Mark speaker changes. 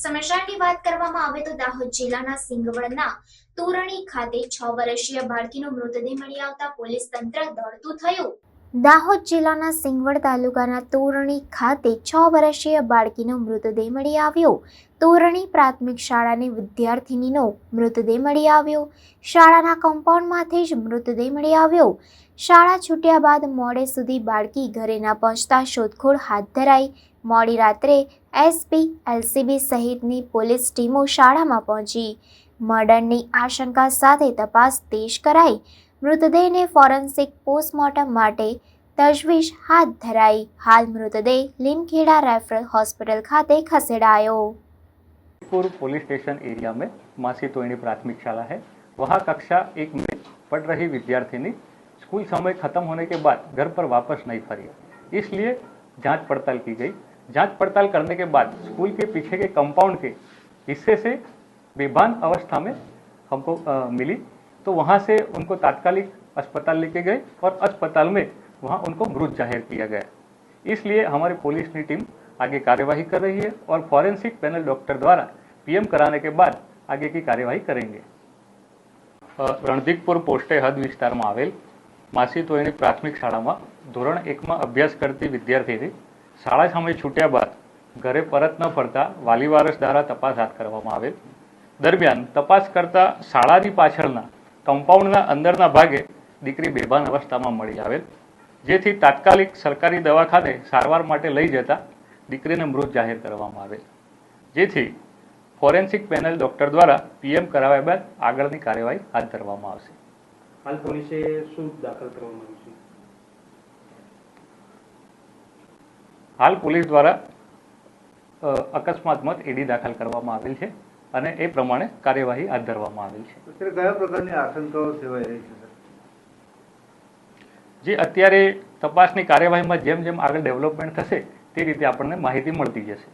Speaker 1: સમાચારની વાત કરવામાં આવે તો દાહોદ જિલ્લાના સિંગવડના તોરણી ખાતે છ વર્ષીય બાળકીનો મૃતદેહ મળી આવતા પોલીસ તંત્ર દોડતું થયું. દાહોદ જિલ્લાના સિંગવડ તાલુકાના તોરણી ખાતે છ વર્ષીય બાળકીનો મૃતદેહ મળી આવ્યો. તોરણી પ્રાથમિક શાળાની વિદ્યાર્થિનીનો મૃતદેહ મળી આવ્યો. શાળાના કમ્પાઉન્ડમાંથી જ મૃતદેહ મળી આવ્યો. શાળા છૂટ્યા બાદ મોડે સુધી બાળકી ઘરે ન પહોંચતા શોધખોળ હાથ ધરાઈ. મોડી રાત્રે એસપી, એલસીબી સહિતની પોલીસ ટીમો શાળામાં પહોંચી. મર્ડરની આશંકા સાથે તપાસ તેજ કરાઈ. મૃતદેહને ફોરેન્સિક પોસ્ટમોર્ટમ માટે તજવીજ હાથ ધરાઈ હાલ મૃતદેહ લીમખેડા રેફરલ હોસ્પિટલ ખાતે ખસેડાયો
Speaker 2: पूर्व पुलिस स्टेशन एरिया में मासी तोयनी प्राथमिक शाला है वहाँ कक्षा एक में पढ़ रही विद्यार्थिनी स्कूल समय खत्म होने के बाद घर पर वापस नहीं फरी इसलिए जांच पड़ताल की गई जांच पड़ताल करने के बाद स्कूल के पीछे के कंपाउंड के हिस्से से बेभान अवस्था में हमको अ, मिली तो वहाँ से उनको तात्कालिक अस्पताल लेके गए और अस्पताल में वहाँ उनको मृत जाहिर किया गया इसलिए हमारी पुलिस की टीम आगे कार्यवाही कर रही है और फॉरेंसिक पैनल डॉक्टर द्वारा पीएम कराने के बाद आगे की कार्यवाही करेंगे અ, રણધીકપુર પોસ્ટે હદ વિસ્તારમાં આવેલ માસી તોયની પ્રાથમિક શાળામાં ધોરણ એકમાં અભ્યાસ કરતી વિદ્યાર્થીની શાળા સામે છૂટ્યા બાદ ઘરે પરત ન ફરતા વાલી વારસ દ્વારા તપાસ હાથ કરવામાં આવેલ દરમિયાન તપાસ કરતા શાળાની પાછળના કમ્પાઉન્ડના અંદરના ભાગે દીકરી બેભાન અવસ્થામાં મળી આવેલ. જેથી તાત્કાલિક સરકારી દવાખાને સારવાર માટે લઈ જતા દીકરીને મૃત જાહેર કરવામાં આવેલ. જેથી ફોરેન્સિક પેનલ ડોક્ટર દ્વારા પીએમ કરાવ્યા બાદ આગળની કાર્યવાહી હાથ ધરવામાં આવશે.
Speaker 3: હાલ પોલીસે શું દાખલ કરવામાં આવ્યું છે?
Speaker 2: હાલ પોલીસ દ્વારા અકસ્માત મત એડી દાખલ કરવામાં આવેલ છે. અને એ પ્રમાણે કાર્યવાહી હાથ ધરવામાં આવી છે.
Speaker 4: અત્યારે કયા પ્રકારની આશંકાઓ સેવાઈ રહી છે
Speaker 2: જે અત્યારે તપાસની કાર્યવાહીમાં જેમ જેમ આગળ ડેવલપમેન્ટ થશે તે રીતે આપણને માહિતી મળતી જશે.